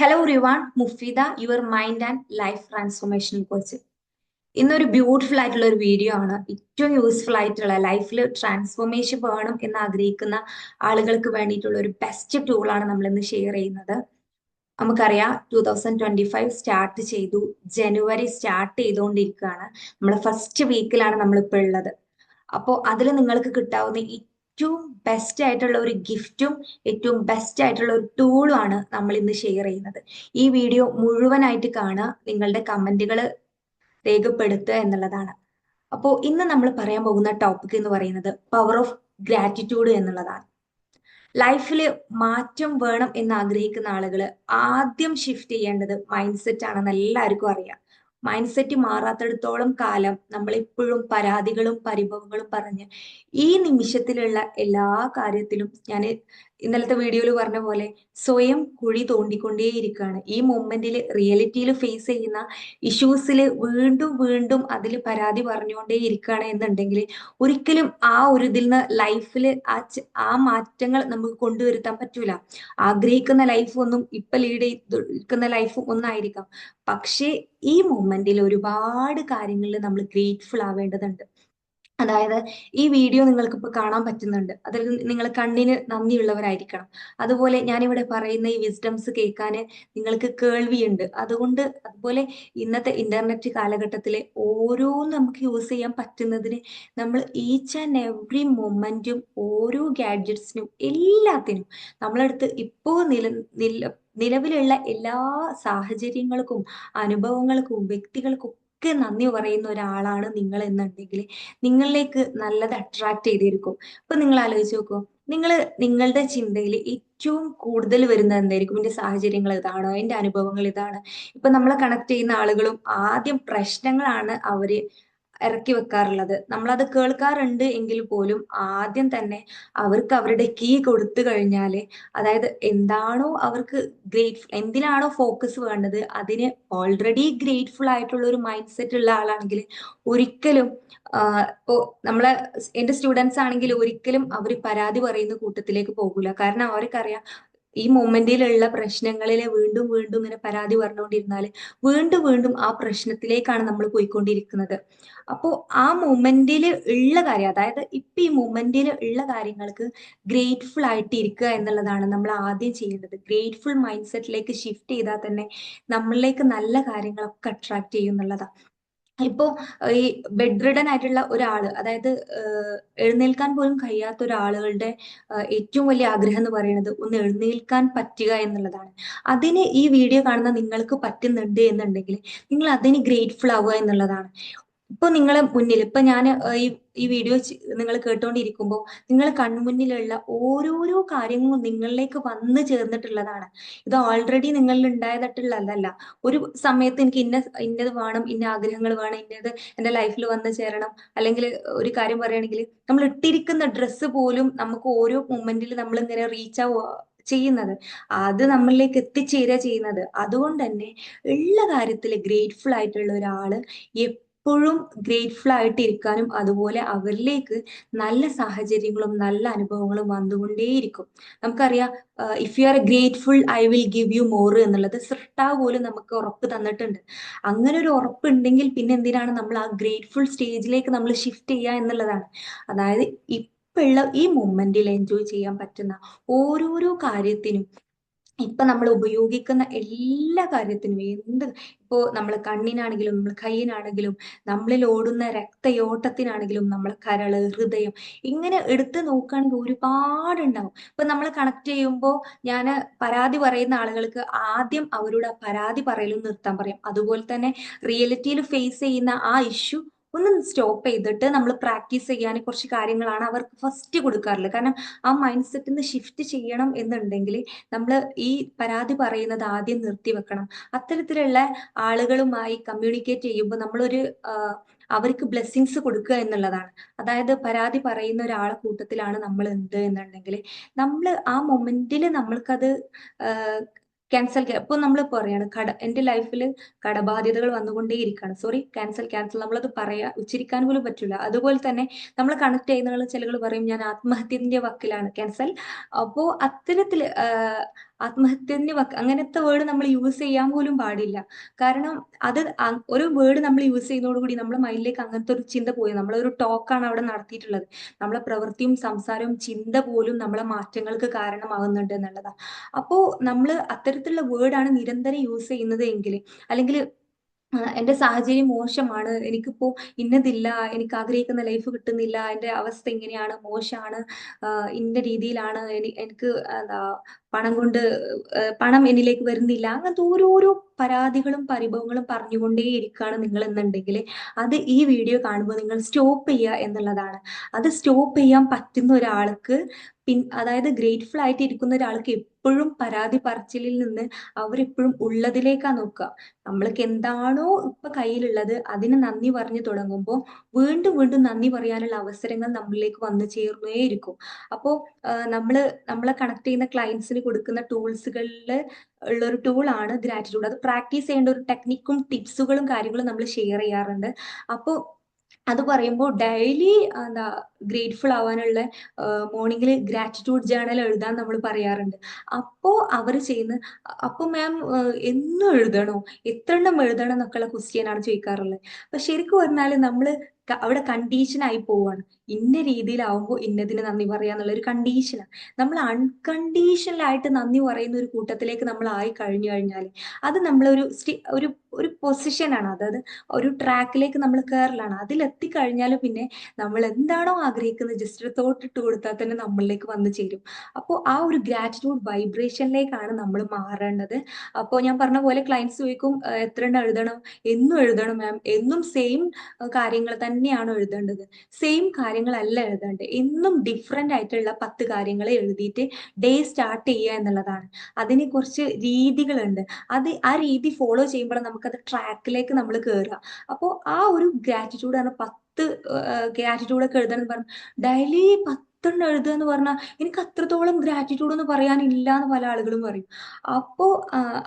Hello Rivan Mufeeda your mind and life transformation coach ഇന്നൊരു beautiful ആയിട്ടുള്ള ഒരു video ആണ്. ഏറ്റവും യൂസ്ഫുൾ ആയിട്ടുള്ള ലൈഫിൽ ട്രാൻസ്ഫോർമേഷൻ വേണം എന്ന് ആഗ്രഹിക്കുന്ന ആളുകൾക്ക് വേണ്ടിയിട്ടുള്ള ഒരു ബെസ്റ്റ് ടൂളാണ് നമ്മൾ ഇന്ന് ഷെയർ ചെയ്യുന്നത്. നമുക്കറിയാം two thousand twenty five start ചെയ്തു ജനുവരി സ്റ്റാർട്ട് ചെയ്തുകൊണ്ടിരിക്കുകയാണ്. നമ്മൾ ഫസ്റ്റ് വീക്കിലാണ് നമ്മളിപ്പോൾ ഉള്ളത്. അപ്പോൾ അതിൽ നിങ്ങൾക്ക് കിട്ടാവുന്ന ഏറ്റവും ബെസ്റ്റ് ആയിട്ടുള്ള ഒരു ഗിഫ്റ്റും ഏറ്റവും ബെസ്റ്റ് ആയിട്ടുള്ള ഒരു ടൂളും ആണ് നമ്മൾ ഇന്ന് ഷെയർ ചെയ്യുന്നത്. ഈ വീഡിയോ മുഴുവനായിട്ട് കാണുക നിങ്ങളുടെ കമന്റുകൾ രേഖപ്പെടുത്തുക എന്നുള്ളതാണ്. അപ്പോൾ ഇന്ന് നമ്മൾ പറയാൻ പോകുന്ന ടോപ്പിക് എന്ന് പറയുന്നത് പവർ ഓഫ് ഗ്രാറ്റിറ്റ്യൂഡ് എന്നുള്ളതാണ്. ലൈഫിൽ മാറ്റം വേണം എന്ന് ആഗ്രഹിക്കുന്ന ആളുകൾ ആദ്യം ഷിഫ്റ്റ് ചെയ്യേണ്ടത് മൈൻഡ് സെറ്റ് ആണെന്ന് എല്ലാവർക്കും അറിയാം. മൈൻഡ് സെറ്റ് മാറാത്തിടത്തോളം കാലം നമ്മൾ എപ്പോഴും പരാതികളും പരിഭവങ്ങളും പറഞ്ഞ് ഈ നിമിഷത്തിലുള്ള എല്ലാ കാര്യത്തിലും ഞാൻ ഇന്നലത്തെ വീഡിയോയിൽ പറഞ്ഞ പോലെ സ്വയം കുഴി തോണ്ടിക്കൊണ്ടേയിരിക്കുകയാണ് ഈ മൊമെന്റിൽ റിയാലിറ്റിയിൽ ഫേസ് ചെയ്യുന്ന ഇഷ്യൂസിൽ വീണ്ടും വീണ്ടും അതിൽ പരാതി പറഞ്ഞുകൊണ്ടേ ഇരിക്കുകയാണ് എന്നുണ്ടെങ്കിൽ ഒരിക്കലും ആ ഒരു ഇതിൽ നിന്ന് ലൈഫിൽ ആ ആ മാറ്റങ്ങൾ നമുക്ക് കൊണ്ടുവരുത്താൻ പറ്റൂല. ആഗ്രഹിക്കുന്ന ലൈഫ് ഒന്നും ഇപ്പൊ ലീഡ് ചെയ്തിരിക്കുന്ന ലൈഫും ഒന്നായിരിക്കാം. പക്ഷേ ഈ മൊമെന്റിൽ ഒരുപാട് കാര്യങ്ങളിൽ നമ്മൾ ഗ്രേറ്റ്ഫുൾ ആവേണ്ടതുണ്ട്. അതായത് ഈ വീഡിയോ നിങ്ങൾക്ക് ഇപ്പോൾ കാണാൻ പറ്റുന്നുണ്ട്. അതിൽ നിങ്ങൾ കണ്ണിന് നന്ദിയുള്ളവരായിരിക്കണം. അതുപോലെ ഞാനിവിടെ പറയുന്ന ഈ വിസ്ഡംസ് കേൾക്കാൻ നിങ്ങൾക്ക് കേൾവിയുണ്ട്. അതുകൊണ്ട് അതുപോലെ ഇന്നത്തെ ഇന്റർനെറ്റ് കാലഘട്ടത്തിലെ ഓരോന്നും നമുക്ക് യൂസ് ചെയ്യാൻ പറ്റുന്നതിന് നമ്മൾ ഈച്ച് ആൻഡ് എവറി മൊമെന്റും ഓരോ ഗാഡ്ജറ്റ്സിനും എല്ലാത്തിനും നമ്മളടുത്ത് ഇപ്പോൾ നില നില നിലവിലുള്ള എല്ലാ സാഹചര്യങ്ങൾക്കും അനുഭവങ്ങൾക്കും വ്യക്തികൾക്കും ഒക്കെ നന്ദി പറയുന്ന ഒരാളാണ് നിങ്ങൾ എന്നുണ്ടെങ്കിൽ നിങ്ങളിലേക്ക് നല്ലത് അട്രാക്ട് ചെയ്തിരിക്കും. അപ്പൊ നിങ്ങൾ ആലോചിച്ച് നോക്കൂ. നിങ്ങൾ നിങ്ങളുടെ ചിന്തയിൽ ഏറ്റവും കൂടുതൽ വരുന്നത് എന്തായിരിക്കും? എന്റെ സാഹചര്യങ്ങൾ ഇതാണോ എന്റെ അനുഭവങ്ങൾ ഇതാണ്. ഇപ്പൊ നമ്മളെ കണക്ട് ചെയ്യുന്ന ആളുകളും ആദ്യം പ്രശ്നങ്ങളാണ് അവർ ഇറക്കി വെക്കാറുള്ളത്. നമ്മളത് കേൾക്കാറുണ്ട് എങ്കിൽ പോലും ആദ്യം തന്നെ അവർക്ക് അവരുടെ കീ കൊടുത്തു കഴിഞ്ഞാൽ അതായത് എന്താണോ അവർക്ക് ഗ്രേറ്റ്ഫുൾ എന്തിനാണോ ഫോക്കസ് വേണ്ടത് അതിന് ഓൾറെഡി ഗ്രേറ്റ്ഫുൾ ആയിട്ടുള്ള ഒരു മൈൻഡ് സെറ്റ് ഉള്ള ആളാണെങ്കിൽ ഒരിക്കലും നമ്മളെ എന്റെ സ്റ്റുഡൻസ് ആണെങ്കിൽ ഒരിക്കലും അവർ പരാതി പറയുന്ന കൂട്ടത്തിലേക്ക് പോകില്ല കാരണം അവർക്കറിയാം ഈ മൊമെന്റിലുള്ള പ്രശ്നങ്ങളിലെ വീണ്ടും വീണ്ടും ഇങ്ങനെ പരാതി പറഞ്ഞുകൊണ്ടിരുന്നാൽ വീണ്ടും വീണ്ടും ആ പ്രശ്നത്തിലേക്കാണ് നമ്മൾ പോയിക്കൊണ്ടിരിക്കുന്നത്. അപ്പോ ആ മൊമെന്റിൽ ഉള്ള കാര്യം അതായത് ഇപ്പൊ ഈ മൊമെന്റിൽ ഉള്ള കാര്യങ്ങൾക്ക് ഗ്രേറ്റ്ഫുൾ ആയിട്ട് ഇരിക്കുക എന്നുള്ളതാണ് നമ്മൾ ആദ്യം ചെയ്യേണ്ടത്. ഗ്രേറ്റ്ഫുൾ മൈൻഡ് സെറ്റിലേക്ക് ഷിഫ്റ്റ് ചെയ്താൽ തന്നെ നമ്മളിലേക്ക് നല്ല കാര്യങ്ങളൊക്കെ അട്രാക്ട് ചെയ്യും എന്നുള്ളതാണ് ഇപ്പോ ഈ ബെഡ് റിഡൻ ആയിട്ടുള്ള ഒരാൾ അതായത് എഴുന്നേൽക്കാൻ പോലും കഴിയാത്ത ഒരാളുകളുടെ ഏറ്റവും വലിയ ആഗ്രഹം എന്ന് പറയുന്നത് ഒന്ന് എഴുന്നേൽക്കാൻ പറ്റുക എന്നുള്ളതാണ്. അതിന് ഈ വീഡിയോ കാണുന്ന നിങ്ങൾക്ക് പറ്റുന്നുണ്ട് എന്നുണ്ടെങ്കിൽ നിങ്ങൾ അതിന് ഗ്രേറ്റ്ഫുൾ ആവുക എന്നുള്ളതാണ്. ഇപ്പൊ നിങ്ങളെ മുന്നിൽ ഇപ്പൊ ഞാൻ ഈ ഈ വീഡിയോ നിങ്ങൾ കേട്ടോണ്ടിരിക്കുമ്പോൾ നിങ്ങൾ കൺമുന്നിലുള്ള ഓരോരോ കാര്യങ്ങളും നിങ്ങളിലേക്ക് വന്നു ചേർന്നിട്ടുള്ളതാണ്. ഇത് ഓൾറെഡി നിങ്ങളിൽ ഉണ്ടായതായിട്ടുള്ളതല്ല. ഒരു സമയത്ത് എനിക്ക് ഇന്ന ഇന്നത് വേണം ഇന്ന ആഗ്രഹങ്ങൾ വേണം ഇന്നത് എന്റെ ലൈഫിൽ വന്നു ചേരണം. അല്ലെങ്കിൽ ഒരു കാര്യം പറയുകയാണെങ്കിൽ നമ്മൾ ഇട്ടിരിക്കുന്ന ഡ്രസ്സ് പോലും നമുക്ക് ഓരോ മൊമെന്റിൽ നമ്മൾ ഇങ്ങനെ റീച്ച് ആവുക ചെയ്യുന്നത്. അത് നമ്മളിലേക്ക് എത്തിച്ചേരുക ചെയ്യുന്നത്. അതുകൊണ്ട് തന്നെ ഉള്ള കാര്യത്തിൽ ഗ്രേറ്റ്ഫുൾ ആയിട്ടുള്ള ഒരാൾ എപ്പോഴും ഗ്രേറ്റ്ഫുൾ ആയിട്ട് ഇരിക്കാനും അതുപോലെ അവരിലേക്ക് നല്ല സാഹചര്യങ്ങളും നല്ല അനുഭവങ്ങളും വന്നുകൊണ്ടേയിരിക്കും. നമുക്കറിയാം if you are grateful I will give you more എന്നുള്ളത് സൃഷ്ടാവ് പോലും നമുക്ക് ഉറപ്പ് തന്നിട്ടുണ്ട്. അങ്ങനെ ഒരു ഉറപ്പുണ്ടെങ്കിൽ പിന്നെ എന്തിനാണ് നമ്മൾ ആ ഗ്രേറ്റ്ഫുൾ സ്റ്റേജിലേക്ക് നമ്മൾ ഷിഫ്റ്റ് ചെയ്യുക എന്നുള്ളതാണ്. അതായത് ഇപ്പോഴുള്ള ഈ മൊമെന്റിൽ എൻജോയ് ചെയ്യാൻ പറ്റുന്ന ഓരോരോ കാര്യത്തിനും ഇപ്പൊ നമ്മൾ ഉപയോഗിക്കുന്ന എല്ലാ കാര്യത്തിനും എന്ത് ഇപ്പോ നമ്മൾ കണ്ണിനാണെങ്കിലും നമ്മൾ കയ്യിനാണെങ്കിലും നമ്മളിൽ ഓടുന്ന രക്തയോട്ടത്തിനാണെങ്കിലും നമ്മൾ കരൾ ഹൃദയം ഇങ്ങനെ എടുത്ത് നോക്കുകയാണെങ്കിൽ ഒരുപാടുണ്ടാവും. ഇപ്പൊ നമ്മൾ കണക്ട് ചെയ്യുമ്പോൾ ഞാൻ പരാതി പറയുന്ന ആളുകൾക്ക് ആദ്യം അവരോട് പരാതി പറയലും നിർത്താൻ പറയും. അതുപോലെ തന്നെ റിയാലിറ്റിയിൽ ഫേസ് ചെയ്യുന്ന ആ ഇഷ്യൂ ഒന്ന് സ്റ്റോപ്പ് ചെയ്തിട്ട് നമ്മൾ പ്രാക്ടീസ് ചെയ്യാൻ കുറച്ച് കാര്യങ്ങളാണ് അവർക്ക് ഫസ്റ്റ് കൊടുക്കാറുള്ളത് കാരണം ആ മൈൻഡ് സെറ്റിൽ നിന്ന് ഷിഫ്റ്റ് ചെയ്യണം എന്നുണ്ടെങ്കിൽ നമ്മൾ ഈ പരാതി പറയുന്നത് ആദ്യം നിർത്തി വെക്കണം. അത്തരത്തിലുള്ള ആളുകളുമായി കമ്മ്യൂണിക്കേറ്റ് ചെയ്യുമ്പോൾ നമ്മളൊരു അവർക്ക് ബ്ലെസ്സിങ്സ് കൊടുക്കുക എന്നുള്ളതാണ്. അതായത് പരാതി പറയുന്ന ഒരാളെ കൂട്ടത്തിലാണ് നമ്മൾ എന്ത് എന്നുണ്ടെങ്കിൽ നമ്മൾ ആ മൊമെന്റിൽ നമ്മൾക്കത് ക്യാൻസൽ ഇപ്പൊ നമ്മൾ പറയാണ് കട എന്റെ ലൈഫിൽ കടബാധ്യതകൾ വന്നുകൊണ്ടേയിരിക്കുകയാണ് സോറി ക്യാൻസൽ ക്യാൻസൽ നമ്മളത് പറയാ ഉച്ചരിക്കാൻ പോലും പറ്റില്ല അതുപോലെ തന്നെ നമ്മൾ കണക്ട് ചെയ്യുന്ന ചിലകൾ പറയും ഞാൻ ആത്മഹത്യന്റെ വക്കിലാണ്. ക്യാൻസൽ അപ്പോൾ അത്തരത്തിൽ ആത്മഹത്യന് അങ്ങനത്തെ വേർഡ് നമ്മൾ യൂസ് ചെയ്യാൻ പോലും പാടില്ല. കാരണം അത് ഒരു വേർഡ് നമ്മൾ യൂസ് ചെയ്യുന്നതോടുകൂടി നമ്മുടെ മൈൻഡിലേക്ക് അങ്ങനത്തെ ഒരു ചിന്ത പോയി. നമ്മളൊരു ടോക്കാണ് അവിടെ നടത്തിയിട്ടുള്ളത്. നമ്മളെ പ്രവൃത്തിയും സംസാരവും ചിന്ത പോലും നമ്മളെ മാറ്റങ്ങൾക്ക് കാരണമാകുന്നുണ്ട് എന്നുള്ളതാണ് അപ്പോ നമ്മൾ അത്തരത്തിലുള്ള വേർഡാണ് നിരന്തരം യൂസ് ചെയ്യുന്നത് എങ്കിൽ അല്ലെങ്കിൽ എന്റെ സാഹചര്യം മോശമാണ്. എനിക്കിപ്പോ ഇന്നതില്ല എനിക്ക് ആഗ്രഹിക്കുന്ന ലൈഫ് കിട്ടുന്നില്ല എന്റെ അവസ്ഥ ഇങ്ങനെയാണ് മോശമാണ്. ഇന്ന രീതിയിലാണ് എനിക്ക് എന്താ പണം കൊണ്ട് പണം എന്നിലേക്ക് വരുന്നില്ല. അങ്ങനത്തെ ഓരോരോ പരാതികളും പരിഭവങ്ങളും പറഞ്ഞുകൊണ്ടേ ഇരിക്കുകയാണ് നിങ്ങൾ എന്നുണ്ടെങ്കിൽ അത് ഈ വീഡിയോ കാണുമ്പോൾ നിങ്ങൾ സ്റ്റോപ്പ് ചെയ്യുക എന്നുള്ളതാണ്. അത് സ്റ്റോപ്പ് ചെയ്യാൻ പറ്റുന്ന ഒരാൾക്ക് പിൻ അതായത് ഗ്രേറ്റ്ഫുൾ ആയിട്ട് ഇരിക്കുന്ന ഒരാൾക്ക് എപ്പോഴും പരാതി പറച്ചിലിൽ നിന്ന് അവരെപ്പോഴും ഉള്ളതിലേക്കാ നോക്കുക. നമ്മൾക്ക് എന്താണോ ഇപ്പൊ കയ്യിലുള്ളത് അതിന് നന്ദി പറഞ്ഞു തുടങ്ങുമ്പോൾ വീണ്ടും വീണ്ടും നന്ദി പറയാനുള്ള അവസരങ്ങൾ നമ്മളിലേക്ക് വന്നു ചേർന്നേ ഇരിക്കും. അപ്പോൾ നമ്മൾ നമ്മളെ കണക്ട് ചെയ്യുന്ന ക്ലയൻസിന് കൊടുക്കുന്ന ടൂൾസുകളിൽ ഉള്ള ഒരു ആണ് ഗ്രാറ്റിറ്റ്യൂഡ് അത് പ്രാക്ടീസ് ചെയ്യേണ്ട ഒരു ടെക്നിക്കും ടിപ്സുകളും കാര്യങ്ങളും നമ്മൾ ഷെയർ ചെയ്യാറുണ്ട്. അപ്പോൾ അത് പറയുമ്പോൾ ഡെയിലി എന്താ ഗ്രേറ്റ്ഫുൾ ആവാനുള്ള മോർണിംഗിൽ ഗ്രാറ്റിറ്റ്യൂഡ് ജേണൽ എഴുതാൻ നമ്മൾ പറയാറുണ്ട്. അപ്പോൾ അവർ ചെയ്യുന്ന അപ്പോൾ മാം എന്നും എഴുതണോ? എത്ര എണ്ണം എഴുതണം എന്നൊക്കെയുള്ള ക്വസ്റ്റ്യനാണ് ചോദിക്കാറുള്ളത്. അപ്പൊ ശരിക്കും പറഞ്ഞാൽ നമ്മൾ അവിടെ കണ്ടീഷൻ ആയി പോവാണ്. ഇന്ന രീതിയിലാവുമ്പോൾ ഇന്നതിന് നന്ദി പറയാന്നുള്ള ഒരു കണ്ടീഷനാണ് നമ്മൾ അൺകണ്ടീഷണൽ ആയിട്ട് നന്ദി പറയുന്ന ഒരു കൂട്ടത്തിലേക്ക് നമ്മൾ ആയി കഴിഞ്ഞു കഴിഞ്ഞാൽ അത് നമ്മളൊരു ഒരു ഒരു പൊസിഷനാണ് അതായത് ഒരു ട്രാക്കിലേക്ക് നമ്മൾ കയറലാണ് അതിലെത്തിക്കഴിഞ്ഞാൽ പിന്നെ നമ്മൾ എന്താണോ ആഗ്രഹിക്കുന്നത് ജസ്റ്റ് തോട്ട് ഇട്ട് കൊടുത്താൽ തന്നെ നമ്മളിലേക്ക് വന്നു ചേരും. അപ്പോൾ ആ ഒരു ഗ്രാറ്റിറ്റ്യൂഡ് വൈബ്രേഷനിലേക്കാണ് നമ്മൾ മാറേണ്ടത്. അപ്പോൾ ഞാൻ പറഞ്ഞ പോലെ ക്ലയൻസ് ചോദിക്കും "ഏഹ് എത്ര എഴുതണം? എന്നും എഴുതണം മാം എന്നും സെയിം കാര്യങ്ങൾ തന്നെയാണ് എഴുതേണ്ടത്. സെയിം കാര്യങ്ങളല്ല എഴുതേണ്ടത്. എന്നും ഡിഫറെന്റ് ആയിട്ടുള്ള പത്ത് കാര്യങ്ങളെ എഴുതിയിട്ട് ഡേ സ്റ്റാർട്ട് ചെയ്യുക എന്നുള്ളതാണ്. അതിന് കുറച്ച് രീതികളുണ്ട്. അത് ആ രീതി ഫോളോ ചെയ്യുമ്പോൾ നമുക്കത് ട്രാക്കിലേക്ക് നമ്മൾ കയറുക അപ്പോൾ ആ ഒരു ഗ്രാറ്റിറ്റ്യൂഡാണ് പത്ത് ഗ്രാറ്റിറ്റ്യൂഡൊക്കെ എഴുതണം പറഞ്ഞു. ഡെയിലി പത്തെണ്ണം എഴുതുക എന്ന് പറഞ്ഞാൽ എനിക്ക് അത്രത്തോളം ഗ്രാറ്റിറ്റ്യൂഡ് എന്ന് പറയാനില്ല എന്ന് പല ആളുകളും പറയും. അപ്പോ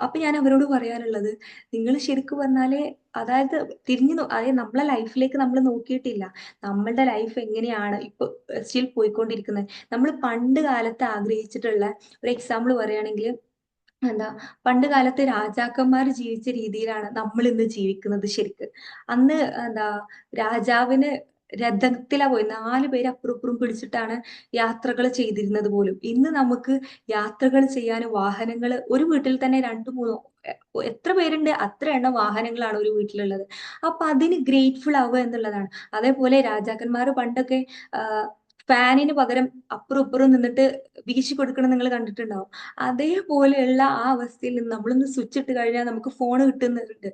അപ്പൊ ഞാൻ അവരോട് പറയാനുള്ളത് നിങ്ങൾ ശരിക്കും പറഞ്ഞാലേ അതായത് തിരിഞ്ഞു അതായത് നമ്മളെ ലൈഫിലേക്ക് നമ്മൾ നോക്കിയിട്ടില്ല. നമ്മളുടെ ലൈഫ് എങ്ങനെയാണ് ഇപ്പൊ സ്റ്റിൽ പോയിക്കൊണ്ടിരിക്കുന്നത്. നമ്മൾ പണ്ട് കാലത്ത് ആഗ്രഹിച്ചിട്ടുള്ള ഒരു എക്സാമ്പിൾ പറയുകയാണെങ്കിൽ എന്താ പണ്ട് കാലത്ത് രാജാക്കന്മാർ ജീവിച്ച രീതിയിലാണ് നമ്മൾ ഇന്ന് ജീവിക്കുന്നത് ശരിക്ക്. അന്ന് എന്താ രാജാവിന് രഥത്തിലാ പോയി. നാല് പേര് അപ്പുറപ്പുറം പിടിച്ചിട്ടാണ് യാത്രകൾ ചെയ്തിരുന്നത് പോലും. ഇന്ന് നമുക്ക് യാത്രകൾ ചെയ്യാൻ വാഹനങ്ങൾ ഒരു വീട്ടിൽ തന്നെ രണ്ടു മൂന്നോ എത്ര പേരുണ്ട്? അത്ര എണ്ണം വാഹനങ്ങളാണ് ഒരു വീട്ടിലുള്ളത്. അപ്പൊ അതിന് ഗ്രേറ്റ്ഫുൾ ആവുക എന്നുള്ളതാണ്. അതേപോലെ രാജാക്കന്മാർ പണ്ടൊക്കെ ഫാനിന് പകരം അപ്പുറം ഇപ്പുറം നിന്നിട്ട് വീശി കൊടുക്കണം നിങ്ങൾ കണ്ടിട്ടുണ്ടാവും. അതേപോലെയുള്ള ആ അവസ്ഥയിൽ നിന്ന് നമ്മളൊന്ന് സ്വിച്ച് ഇട്ട് കഴിഞ്ഞാൽ നമുക്ക് ഫോൺ കിട്ടുന്നുണ്ട്.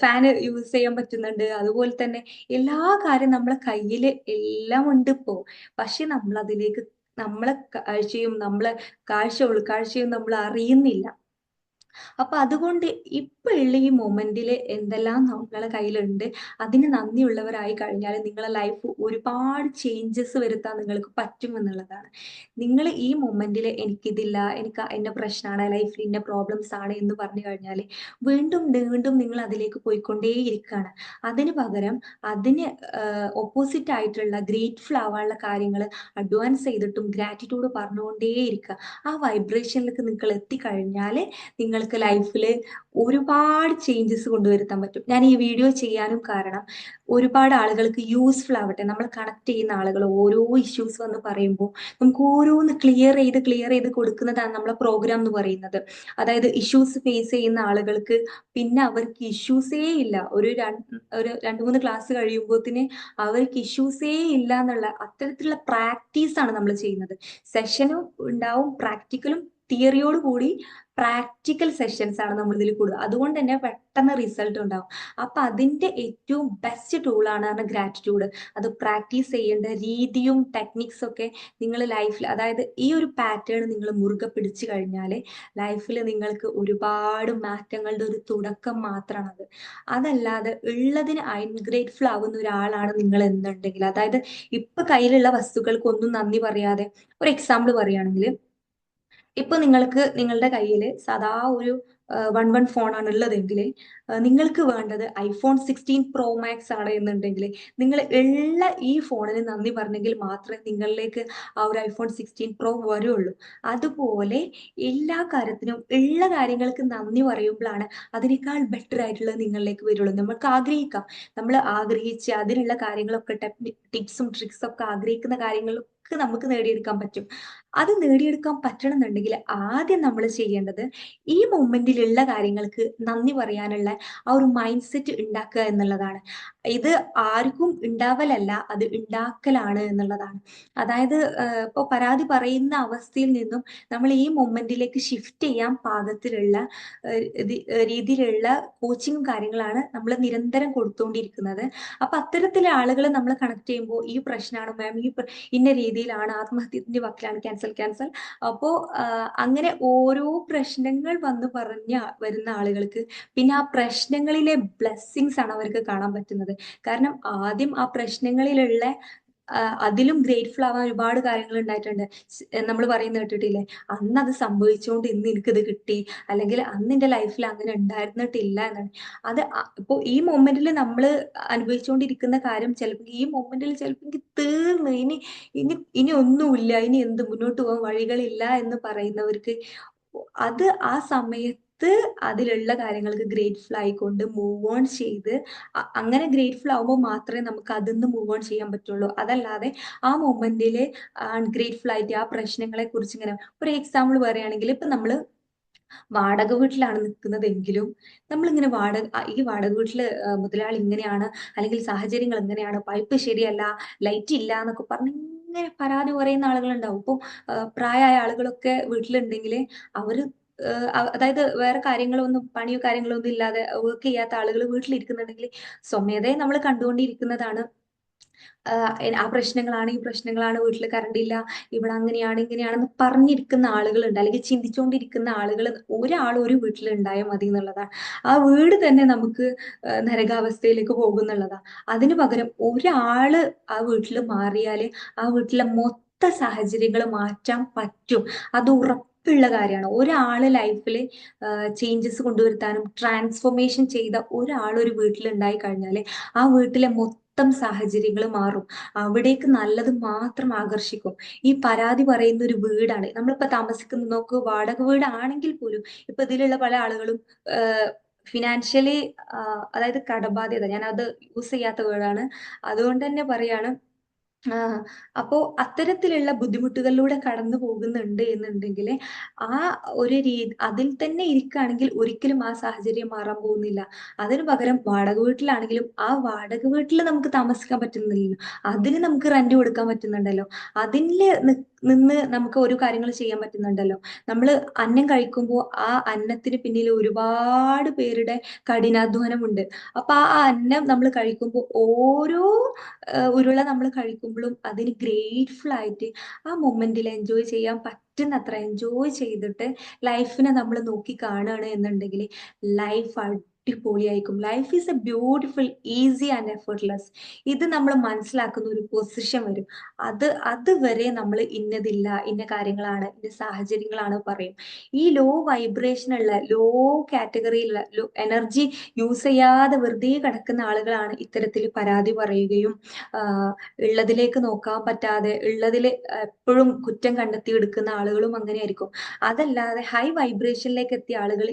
ഫാന് യൂസ് ചെയ്യാൻ പറ്റുന്നുണ്ട്. അതുപോലെ തന്നെ എല്ലാ കാര്യം നമ്മളെ കയ്യിൽ എല്ലാം ഉണ്ട് ഇപ്പോ. പക്ഷെ നമ്മൾ അതിലേക്ക് നമ്മളെ കാഴ്ചയും നമ്മളെ കാഴ്ച ഉൾക്കാഴ്ചയും നമ്മൾ അറിയുന്നില്ല. അപ്പൊ അതുകൊണ്ട് ഇപ്പൊ ഉള്ള ഈ മൊമെന്റിൽ എന്തെല്ലാം നമ്മളെ കയ്യിലുണ്ട് അതിന് നന്ദിയുള്ളവരായി കഴിഞ്ഞാൽ നിങ്ങളെ ലൈഫ് ഒരുപാട് ചേഞ്ചസ് വരുത്താൻ നിങ്ങൾക്ക് പറ്റും എന്നുള്ളതാണ് നിങ്ങൾ ഈ മൊമെന്റിൽ എനിക്കിതില്ല എനിക്ക് എന്റെ പ്രശ്നമാണ് ലൈഫിൽ ഇന്ന പ്രോബ്ലംസ് ആണ് എന്ന് പറഞ്ഞു കഴിഞ്ഞാൽ വീണ്ടും വീണ്ടും നിങ്ങൾ അതിലേക്ക് പോയിക്കൊണ്ടേയിരിക്കുകയാണ് അതിന് പകരം അതിന് ഓപ്പോസിറ്റ് ആയിട്ടുള്ള ഗ്രേറ്റ്ഫുൾ ആവാനുള്ള കാര്യങ്ങൾ അഡ്വാൻസ് ചെയ്തിട്ടും ഗ്രാറ്റിറ്റ്യൂഡ് പറഞ്ഞുകൊണ്ടേയിരിക്കുക ആ വൈബ്രേഷനിലേക്ക് നിങ്ങൾ എത്തിക്കഴിഞ്ഞാൽ നിങ്ങൾക്ക് ലൈഫിൽ ഒരുപാട് ചേഞ്ചസ് കൊണ്ടുവരുത്താൻ പറ്റും. ഞാൻ ഈ വീഡിയോ ചെയ്യാനും കാരണം ഒരുപാട് ആളുകൾക്ക് യൂസ്ഫുൾ ആവട്ടെ. നമ്മൾ കണക്ട് ചെയ്യുന്ന ആളുകൾ ഓരോ ഇഷ്യൂസ് വന്ന് പറയുമ്പോൾ നമുക്ക് ഓരോന്ന് ക്ലിയർ ചെയ്ത് ക്ലിയർ ചെയ്ത് കൊടുക്കുന്നതാണ് നമ്മളെ പ്രോഗ്രാം എന്ന് പറയുന്നത്. അതായത് ഇഷ്യൂസ് ഫേസ് ചെയ്യുന്ന ആളുകൾക്ക് പിന്നെ അവർക്ക് ഇഷ്യൂസേ ഇല്ല. ഒരു ഒരു രണ്ട് മൂന്ന് ക്ലാസ് കഴിയുമ്പോൾ തന്നെ അവർക്ക് ഇഷ്യൂസേ ഇല്ല എന്നുള്ള അത്തരത്തിലുള്ള പ്രാക്ടീസ് ആണ് നമ്മൾ ചെയ്യുന്നത്. സെഷനും ഉണ്ടാവും പ്രാക്ടിക്കലും തിയറിയോട് കൂടി പ്രാക്ടിക്കൽ സെഷൻസ് ആണ് നമ്മൾ ഇതിൽ കൂടുതൽ അതുകൊണ്ട് തന്നെ പെട്ടെന്ന് റിസൾട്ട് ഉണ്ടാവും. അപ്പൊ അതിന്റെ ഏറ്റവും ബെസ്റ്റ് ടൂളാണ് ഗ്രാറ്റിറ്റ്യൂഡ് അത് പ്രാക്ടീസ് ചെയ്യേണ്ട രീതിയും ടെക്നിക്സ് ഒക്കെ നിങ്ങൾ ലൈഫിൽ അതായത് ഈ ഒരു പാറ്റേൺ നിങ്ങൾ മുറുകെ പിടിച്ചു കഴിഞ്ഞാൽ ലൈഫിൽ നിങ്ങൾക്ക് ഒരുപാട് മാറ്റങ്ങളുടെ ഒരു തുടക്കം മാത്രമാണത് അതല്ലാതെ ഉള്ളതിന് അൺഗ്രേറ്റ്ഫുൾ ആവുന്ന ഒരാളാണ് നിങ്ങൾ എന്നുണ്ടെങ്കിൽ അതായത് ഇപ്പൊ കയ്യിലുള്ള വസ്തുക്കൾക്കൊന്നും നന്ദി പറയാതെ ഒരു എക്സാമ്പിൾ പറയുകയാണെങ്കിൽ ഇപ്പൊ നിങ്ങൾക്ക് നിങ്ങളുടെ കയ്യിൽ സദാ ഒരു വൺ വൺ ഫോൺ ആണ് ഉള്ളതെങ്കിൽ നിങ്ങൾക്ക് വേണ്ടത് ഐഫോൺ സിക്സ്റ്റീൻ പ്രോ മാക്സ് ആണ് എന്നുണ്ടെങ്കിൽ നിങ്ങൾ എല്ലാ ഈ ഫോണിന് നന്ദി പറഞ്ഞെങ്കിൽ മാത്രമേ നിങ്ങളിലേക്ക് ആ ഒരു ഐഫോൺ സിക്സ്റ്റീൻ പ്രോ വരുള്ളൂ. അതുപോലെ എല്ലാ കാര്യത്തിനും ഉള്ള കാര്യങ്ങൾക്ക് നന്ദി പറയുമ്പോഴാണ് അതിനേക്കാൾ ബെറ്റർ ആയിട്ടുള്ളത് നിങ്ങളിലേക്ക് വരുള്ളൂ. നമുക്ക് ആഗ്രഹിക്കാം. നമ്മൾ ആഗ്രഹിച്ച് അതിനുള്ള കാര്യങ്ങളൊക്കെ ടിപ്സും ട്രിക്സും ഒക്കെ ആഗ്രഹിക്കുന്ന കാര്യങ്ങളൊക്കെ നമുക്ക് നേടിയെടുക്കാൻ പറ്റും. അത് നേടിയെടുക്കാൻ പറ്റണമെന്നുണ്ടെങ്കിൽ ആദ്യം നമ്മൾ ചെയ്യേണ്ടത് ഈ മൊമെന്റിലുള്ള കാര്യങ്ങൾക്ക് നന്ദി പറയാനുള്ള ആ ഒരു മൈൻഡ് സെറ്റ് ഉണ്ടാക്കുക എന്നുള്ളതാണ്. ഇത് ആർക്കും ഉണ്ടാവലല്ല അത് ഉണ്ടാക്കലാണ് എന്നുള്ളതാണ്. അതായത് ഇപ്പോൾ പരാതി പറയുന്ന അവസ്ഥയിൽ നിന്നും നമ്മൾ ഈ മൊമെന്റിലേക്ക് ഷിഫ്റ്റ് ചെയ്യാൻ പാകത്തിലുള്ള രീതിയിലുള്ള കോച്ചിങ്ങും കാര്യങ്ങളാണ് നമ്മൾ നിരന്തരം കൊടുത്തുകൊണ്ടിരിക്കുന്നത്. അപ്പൊ അത്തരത്തിലെ ആളുകൾ നമ്മൾ കണക്ട് ചെയ്യുമ്പോൾ ഈ പ്രശ്നമാണ് മാം ഈ ഇന്ന രീതിയിലാണ് ആത്മഹത്യത്തിന്റെ വക്കിലാണ് ക്യാൻസൽ ക്യാൻസൽ അപ്പോ അങ്ങനെ ഓരോ പ്രശ്നങ്ങൾ വന്ന് പറഞ്ഞ വരുന്ന ആളുകൾക്ക് പിന്നെ ആ പ്രശ്നങ്ങളിലെ ബ്ലെസ്സിങ്സ് ആണ് അവർക്ക് കാണാൻ പറ്റുന്നത്. കാരണം ആദ്യം ആ പ്രശ്നങ്ങളിലുള്ള അതിലും ഗ്രേറ്റ്ഫുൾ ആവാൻ ഒരുപാട് കാര്യങ്ങൾ ഉണ്ടായിട്ടുണ്ട്. നമ്മൾ പറയുന്ന കേട്ടിട്ടില്ലേ? അന്ന് അത് സംഭവിച്ചുകൊണ്ട് ഇന്ന് എനിക്കിത് കിട്ടി. അല്ലെങ്കിൽ അന്ന് എന്റെ ലൈഫിൽ അങ്ങനെ ഉണ്ടായിരുന്നിട്ടില്ല എന്നാണ്. അത് ഇപ്പോ ഈ മൊമെന്റിൽ നമ്മൾ അനുഭവിച്ചുകൊണ്ടിരിക്കുന്ന കാര്യം ചിലപ്പോൾ ഈ മൊമെന്റിൽ ചിലപ്പോൾ എനിക്ക് തീർന്നു. ഇനി ഇനി ഇനി ഒന്നുമില്ല. ഇനി എന്ത് മുന്നോട്ട് പോകാൻ വഴികളില്ല എന്ന് പറയുന്നവർക്ക് അത് ആ സമയത്ത് അതിലുള്ള കാര്യങ്ങൾക്ക് ഗ്രേറ്റ്ഫുൾ ആയിക്കൊണ്ട് മൂവ് ഓൺ ചെയ്ത് അങ്ങനെ ഗ്രേറ്റ്ഫുൾ ആവുമ്പോൾ മാത്രമേ നമുക്ക് അതിൽ നിന്ന് മൂവ് ഓൺ ചെയ്യാൻ പറ്റുള്ളൂ. അതല്ലാതെ ആ മൊമെന്റിൽ അൺഗ്രേറ്റ്ഫുൾ ആയിട്ട് ആ പ്രശ്നങ്ങളെ കുറിച്ച് ഇങ്ങനെ ഒരു എക്സാമ്പിൾ പറയുകയാണെങ്കിൽ ഇപ്പൊ നമ്മൾ വാടക വീട്ടിലാണ് നിൽക്കുന്നതെങ്കിലും നമ്മളിങ്ങനെ വാടക ഈ വാടക വീട്ടിൽ മുതലാളി ഇങ്ങനെയാണ് അല്ലെങ്കിൽ സാഹചര്യങ്ങൾ എങ്ങനെയാണ് പൈപ്പ് ശരിയല്ല ലൈറ്റ് ഇല്ല എന്നൊക്കെ പറഞ്ഞ് ഇങ്ങനെ പരാതി പറയുന്ന ആളുകളുണ്ടാവും. ഇപ്പൊ പ്രായമായ ആളുകളൊക്കെ വീട്ടിലുണ്ടെങ്കിൽ അവർ അതായത് വേറെ കാര്യങ്ങളൊന്നും പണിയോ കാര്യങ്ങളൊന്നും ഇല്ലാതെ വർക്ക് ചെയ്യാത്ത ആളുകൾ വീട്ടിലിരിക്കുന്നുണ്ടെങ്കിൽ സ്വമേധയെ നമ്മൾ കണ്ടുകൊണ്ടിരിക്കുന്നതാണ്. ആ പ്രശ്നങ്ങളാണ് ഈ പ്രശ്നങ്ങളാണ് വീട്ടിൽ കറണ്ട് ഇല്ല ഇവിടെ അങ്ങനെയാണ് ഇങ്ങനെയാണെന്ന് പറഞ്ഞിരിക്കുന്ന ആളുകളുണ്ട്. അല്ലെങ്കിൽ ചിന്തിച്ചുകൊണ്ടിരിക്കുന്ന ആളുകൾ ഒരാൾ ഒരു വീട്ടിൽ ഉണ്ടായാൽ മതി എന്നുള്ളതാണ്. ആ വീട് തന്നെ നമുക്ക് നരകാവസ്ഥയിലേക്ക് പോകുന്നുള്ളതാണ് അതിനു പകരം ഒരാൾ ആ വീട്ടിൽ മാറിയാൽ ആ വീട്ടിലെ മൊത്ത സാഹചര്യങ്ങൾ മാറ്റാൻ പറ്റും. അത് ഉറപ്പ് ഉള്ള കാര്യമാണ്. ഒരാൾ ലൈഫിൽ ചേഞ്ചസ് കൊണ്ടുവരുത്താനും ട്രാൻസ്ഫോർമേഷൻ ചെയ്ത ഒരാൾ ഒരു വീട്ടിൽ ഉണ്ടായി കഴിഞ്ഞാൽ ആ വീട്ടിലെ മൊത്തം സാഹചര്യങ്ങൾ മാറും. അവിടേക്ക് നല്ലത് മാത്രം ആകർഷിക്കും. ഈ പരാതി പറയുന്ന ഒരു വീടാണ്. നമ്മളിപ്പോ താമസിക്കുന്ന നോക്ക് വാടക വീടാണെങ്കിൽ പോലും ഇപ്പൊ ഇതിലുള്ള പല ആളുകളും ഫിനാൻഷ്യലി അതായത് കടബാധ്യത. ഞാൻ അത് യൂസ് ചെയ്യാത്ത വീടാണ്. അതുകൊണ്ട് തന്നെ പറയാണ് അപ്പോ അത്തരത്തിലുള്ള ബുദ്ധിമുട്ടുകളിലൂടെ കടന്നു പോകുന്നുണ്ട് എന്നുണ്ടെങ്കിൽ ആ ഒരു രീതി അതിൽ തന്നെ ഇരിക്കുകയാണെങ്കിൽ ഒരിക്കലും ആ സാഹചര്യം മാറാൻ പോകുന്നില്ല. അതിനു പകരം വാടക വീട്ടിലാണെങ്കിലും ആ വാടക വീട്ടിൽ നമുക്ക് താമസിക്കാൻ പറ്റുന്നില്ലല്ലോ. അതിന് നമുക്ക് റെന്റ് കൊടുക്കാൻ പറ്റുന്നുണ്ടല്ലോ. അതിൽ നിന്ന് നമുക്ക് ഒരു കാര്യങ്ങൾ ചെയ്യാൻ പറ്റുന്നുണ്ടല്ലോ. നമ്മൾ അന്നം കഴിക്കുമ്പോൾ ആ അന്നത്തിന് പിന്നിൽ ഒരുപാട് പേരുടെ കഠിനാധ്വാനമുണ്ട്. അപ്പൊ ആ അന്നം നമ്മൾ കഴിക്കുമ്പോൾ ഓരോ ഉരുള നമ്മൾ കഴിക്കുമ്പോഴും അതിന് ഗ്രേറ്റ്ഫുൾ ആയിട്ട് ആ മൊമെന്റിൽ എൻജോയ് ചെയ്യാൻ പറ്റുന്നത്ര എൻജോയ് ചെയ്തിട്ട് ലൈഫിനെ നമ്മൾ നോക്കി കാണുകയാണ് എന്നുണ്ടെങ്കിൽ ലൈഫ് അടിപൊളിയായിരിക്കും life is a beautiful easy and effortless ഇത് നമ്മൾ മനസ്സിലാക്കുന്ന ഒരു പൊസിഷൻ വരും. അത് അതുവരെ നമ്മൾ ഇന്നതില്ല ഇന്ന കാര്യങ്ങളാണ് ഇന്ന സാഹചര്യങ്ങളാണ് പറയും. ഈ ലോ വൈബ്രേഷൻ ഉള്ള ലോ കാറ്റഗറിയിലുള്ള ലോ എനർജി യൂസ് ചെയ്യാതെ വെറുതെ കിടക്കുന്ന ആളുകളാണ് ഇത്തരത്തിൽ പരാതി പറയുകയും ഉള്ളതിലേക്ക് നോക്കാൻ പറ്റാതെ ഉള്ളതിൽ എപ്പോഴും കുറ്റം കണ്ടെത്തി എടുക്കുന്ന ആളുകളും അങ്ങനെയായിരിക്കും. അതല്ലാതെ ഹൈ വൈബ്രേഷനിലേക്ക് എത്തിയ ആളുകൾ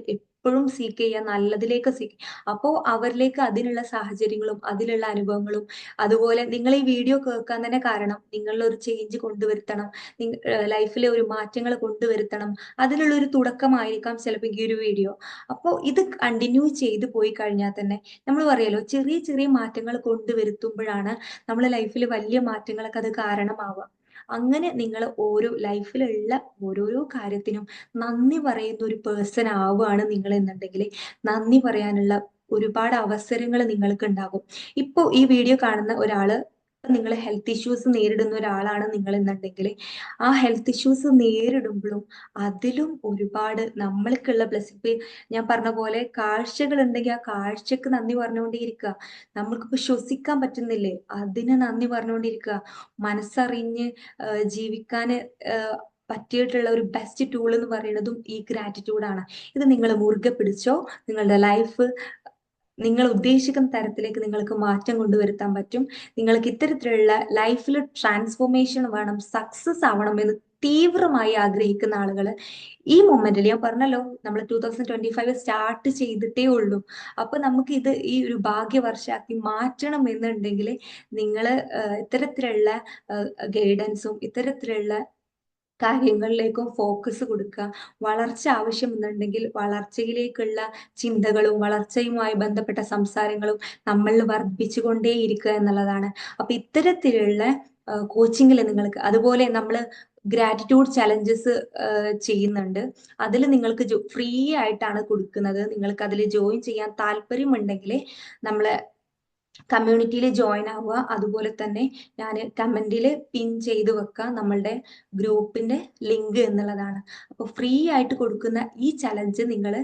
എപ്പോഴും സീക്ക് ചെയ്യുക നല്ലതിലേക്ക് സീക്ക് അപ്പോൾ അവരിലേക്ക് അതിനുള്ള സാഹചര്യങ്ങളും അതിലുള്ള അനുഭവങ്ങളും അതുപോലെ നിങ്ങൾ ഈ വീഡിയോ കേൾക്കാൻ തന്നെ കാരണം നിങ്ങളിൽ ഒരു ചേഞ്ച് കൊണ്ടുവരുത്തണം ലൈഫിലെ ഒരു മാറ്റങ്ങൾ കൊണ്ടുവരുത്തണം അതിനുള്ള ഒരു തുടക്കമായിരിക്കാം ചിലപ്പോൾ ഈ ഒരു വീഡിയോ അപ്പോൾ ഇത് കണ്ടിന്യൂ ചെയ്ത് പോയി കഴിഞ്ഞാൽ തന്നെ നമ്മൾ പറയല്ലോ ചെറിയ ചെറിയ മാറ്റങ്ങൾ കൊണ്ടുവരുത്തുമ്പോഴാണ് നമ്മുടെ ലൈഫിൽ വലിയ മാറ്റങ്ങളൊക്കെ അത് കാരണമാവുക. അങ്ങനെ നിങ്ങൾ ഓരോ ലൈഫിലുള്ള ഓരോരോ കാര്യത്തിനും നന്ദി പറയുന്ന ഒരു പേഴ്സൺ ആവുകയാണ് നിങ്ങൾ എന്നുണ്ടെങ്കിൽ നന്ദി പറയാനുള്ള ഒരുപാട് അവസരങ്ങൾ നിങ്ങൾക്ക് ഉണ്ടാകും. ഇപ്പോൾ ഈ വീഡിയോ കാണുന്ന ഒരാൾ നിങ്ങൾ ഹെൽത്ത് ഇഷ്യൂസ് നേരിടുന്ന ഒരാളാണ് നിങ്ങൾ എന്നുണ്ടെങ്കിൽ ആ ഹെൽത്ത് ഇഷ്യൂസ് നേരിടുമ്പോഴും അതിലും ഒരുപാട് നമ്മൾക്കുള്ള ബ്ലെസ്സിങ് ഞാൻ പറഞ്ഞ പോലെ കാഴ്ചകൾ ഉണ്ടെങ്കിൽ ആ കാഴ്ചക്ക് നന്ദി പറഞ്ഞുകൊണ്ടേയിരിക്കുക. നമ്മൾക്കിപ്പോ ശ്വസിക്കാൻ പറ്റുന്നില്ലേ? അതിന് നന്ദി പറഞ്ഞുകൊണ്ടിരിക്കുക മനസ്സറിഞ്ഞ് ജീവിക്കാൻ പറ്റിയിട്ടുള്ള ഒരു ബെസ്റ്റ് ടൂൾ എന്ന് പറയുന്നതും ഈ ഗ്രാറ്റിറ്റ്യൂഡാണ് ഇത് നിങ്ങൾ മുറുകെ പിടിച്ചോ? നിങ്ങളുടെ ലൈഫ് നിങ്ങൾ ഉദ്ദേശിക്കുന്ന തരത്തിലേക്ക് നിങ്ങൾക്ക് മാറ്റം കൊണ്ടുവരുത്താൻ പറ്റും. നിങ്ങൾക്ക് ഇത്തരത്തിലുള്ള ലൈഫിൽ ട്രാൻസ്ഫോർമേഷൻ വേണം സക്സസ് ആവണം എന്ന് തീവ്രമായി ആഗ്രഹിക്കുന്ന ആളുകൾ ഈ മൊമെന്റിൽ ഞാൻ പറഞ്ഞല്ലോ നമ്മൾ two thousand twenty five start ചെയ്തിട്ടേ ഉള്ളൂ. അപ്പൊ നമുക്ക് ഇത് ഈ ഒരു ഭാഗ്യവർഷാക്കി മാറ്റണം എന്നുണ്ടെങ്കിൽ നിങ്ങൾ ഇത്തരത്തിലുള്ള ഗൈഡൻസും ഇത്തരത്തിലുള്ള കാര്യങ്ങളിലേക്കും ഫോക്കസ് കൊടുക്കുക. വളർച്ച ആവശ്യമെന്നുണ്ടെങ്കിൽ വളർച്ചയിലേക്കുള്ള ചിന്തകളും വളർച്ചയുമായി ബന്ധപ്പെട്ട സംസാരങ്ങളും നമ്മളിൽ ഇരിക്കുക എന്നുള്ളതാണ്. അപ്പൊ ഇത്തരത്തിലുള്ള കോച്ചിങ്ങിൽ നിങ്ങൾക്ക് അതുപോലെ നമ്മൾ ഗ്രാറ്റിറ്റ്യൂഡ് ചലഞ്ചസ് ചെയ്യുന്നുണ്ട്. അതിൽ നിങ്ങൾക്ക് ഫ്രീ ആയിട്ടാണ് കൊടുക്കുന്നത്. നിങ്ങൾക്ക് അതിൽ ജോയിൻ ചെയ്യാൻ താല്പര്യമുണ്ടെങ്കിൽ നമ്മളെ കമ്മ്യൂണിറ്റിയിൽ ജോയിൻ ആവുക അതുപോലെ തന്നെ ഞാൻ കമന്റിൽ പിൻ ചെയ്ത് വെക്കുക നമ്മളുടെ ഗ്രൂപ്പിന്റെ ലിങ്ക് എന്നുള്ളതാണ്. അപ്പോൾ ഫ്രീ ആയിട്ട് കൊടുക്കുന്ന ഈ ചലഞ്ച് നിങ്ങൾ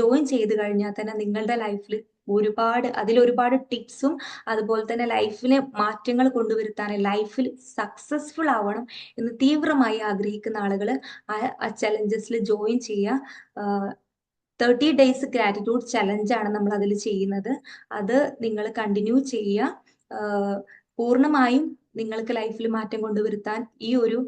ജോയിൻ ചെയ്ത് കഴിഞ്ഞാൽ തന്നെ നിങ്ങളുടെ ലൈഫിൽ ഒരുപാട് അതിലൊരുപാട് ടിപ്സും അതുപോലെ തന്നെ ലൈഫിലെ മാറ്റങ്ങൾ കൊണ്ടുവരുത്താൻ ലൈഫിൽ സക്സസ്ഫുൾ ആവണം എന്ന് തീവ്രമായി ആഗ്രഹിക്കുന്ന ആളുകൾ ആ ചലഞ്ചസിൽ ജോയിൻ ചെയ്യുക. തേർട്ടി ഡേയ്സ് ഗ്രാറ്റിറ്റ്യൂഡ് ആണ് നമ്മൾ അതിൽ ചെയ്യുന്നത്. അത് നിങ്ങൾ കണ്ടിന്യൂ ചെയ്യുക. പൂർണമായും നിങ്ങൾക്ക് ലൈഫിൽ മാറ്റം കൊണ്ടുവരുത്താൻ ഈ ഒരു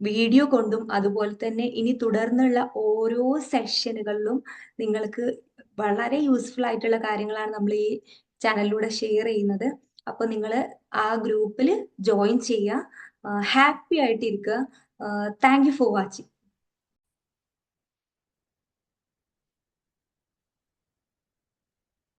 വീഡിയോ കൊണ്ടും അതുപോലെ തന്നെ ഇനി തുടർന്നുള്ള ഓരോ സെഷനുകളിലും നിങ്ങൾക്ക് വളരെ യൂസ്ഫുൾ ആയിട്ടുള്ള കാര്യങ്ങളാണ് നമ്മൾ ഈ ചാനലിലൂടെ ഷെയർ ചെയ്യുന്നത്. അപ്പോൾ നിങ്ങൾ ആ ഗ്രൂപ്പിൽ ജോയിൻ ചെയ്യുക. ഹാപ്പി ആയിട്ടിരിക്കുക. Thank you for watching